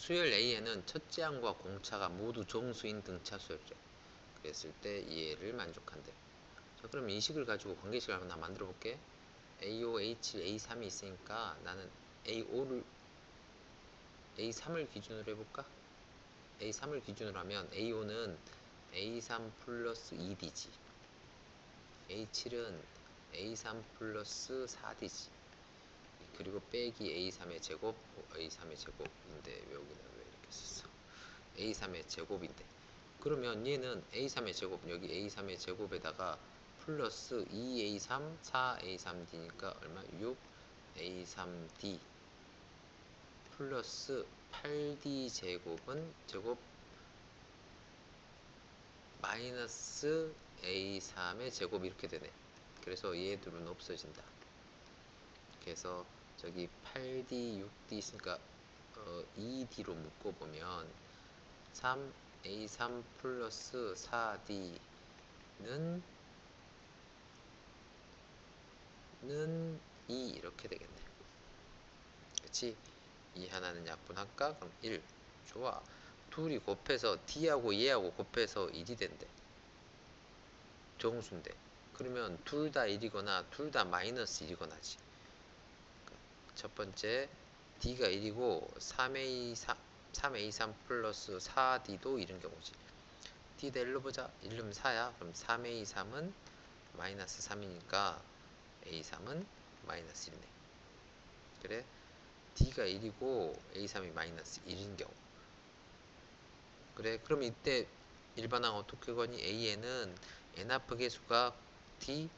수열 A에는 첫째 항과 공차가 모두 정수인 등차 수열이래. 그랬을 때 이해를 만족한대. 자, 그럼 이 식을 가지고 관계식을 한번 나 만들어 볼게. A5, A7, A3이 있으니까 나는 A5를 A3을 기준으로 해볼까? A3을 기준으로 하면 A5는 A3 플러스 2D지. A7은 A3 플러스 4D지. 그리고 빼기 A3의 제곱, 어, A3의 제곱인데 여기다 왜 이렇게 썼어? A3의 제곱인데. 그러면 얘는 A3의 제곱, 여기 A3의 제곱에다가 플러스 2A3, 4A3D니까 얼마? 6A3D 플러스 8D 제곱은 제곱 마이너스 A3의 제곱 이렇게 되네. 그래서 얘들은 없어진다. 그래서 저기 8D, 6D 있으니까 어, 2D로 묶어보면 3A3 플러스 4D는 는 2 이렇게 되겠네. 그치? 이 하나는 약분할까? 그럼 1. 좋아. 둘이 곱해서 D하고 얘하고 곱해서 1이 된대. 정수인데. 그러면 둘 다 1이거나 둘 다 마이너스 1이거나지. 첫 번째 D가 1이고 3A3, 3A3 플러스 4D도 이런 경우지. D 대1로 보자. 1름 4야. 그럼 3A3은 마이너스 3이니까 A3은 마이너스 1이네. 그래? D가 1이고 A3이 마이너스 1인 경우. 그래? 그럼 이때 일반항 어떻게 거니? A에는 n합 개수가 D,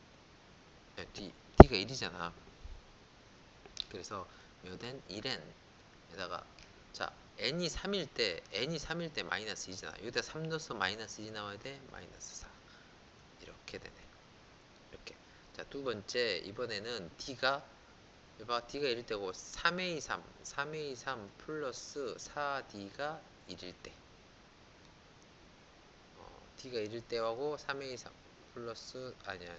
아, D, D가 1이잖아. 그래서 몇 n? 1n 에다가 자 n이 3일 때 n이 3일 때 마이너스 2잖아. 여기다 3 넣어서 마이너스 2 나와야 돼. 마이너스 4 이렇게 되네. 이렇게 자 두 번째 이번에는 D가 봐 D가 1일 때고 3A3 3A3 플러스 4D가 1일 때 어, D가 1일 때하고 3A3 플러스 아니야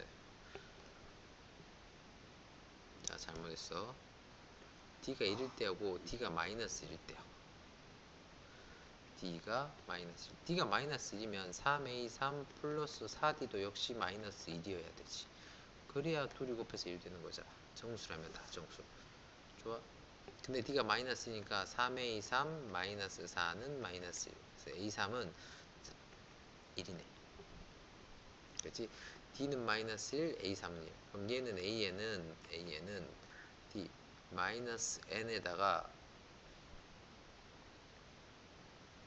자 잘못했어 D가 1일 때하고 D가 마이너스 1일 때하고 D가 마이너스 1 D가 마이너스 1이면 3A3 플러스 4D도 역시 마이너스 1이어야 되지. 그래야 둘이 곱해서 1 되는 거잖아. 정수라면 다 정수. 좋아? 근데 D가 마이너스니까 3A3 마이너스 4는 마이너스 1 그래서 A3은 1이네. 그렇지 D는 마이너스 1 A3은 1 그럼 얘는 A에는 A에는 마이너스 N에다가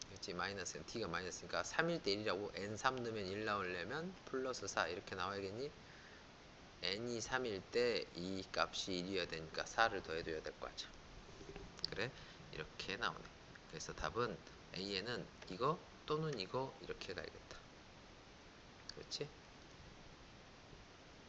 그렇지 마이너스 N T가 마이너스니까 3일 때 1이라고 N3 넣으면 1 나오려면 플러스 4 이렇게 나와야겠니 n이 3일 때 이 값이 1이어야 되니까 4를 더해줘야 될 거 같죠. 그래? 이렇게 나오네. 그래서 답은 A에는 이거 또는 이거 이렇게 가야겠다. 그렇지?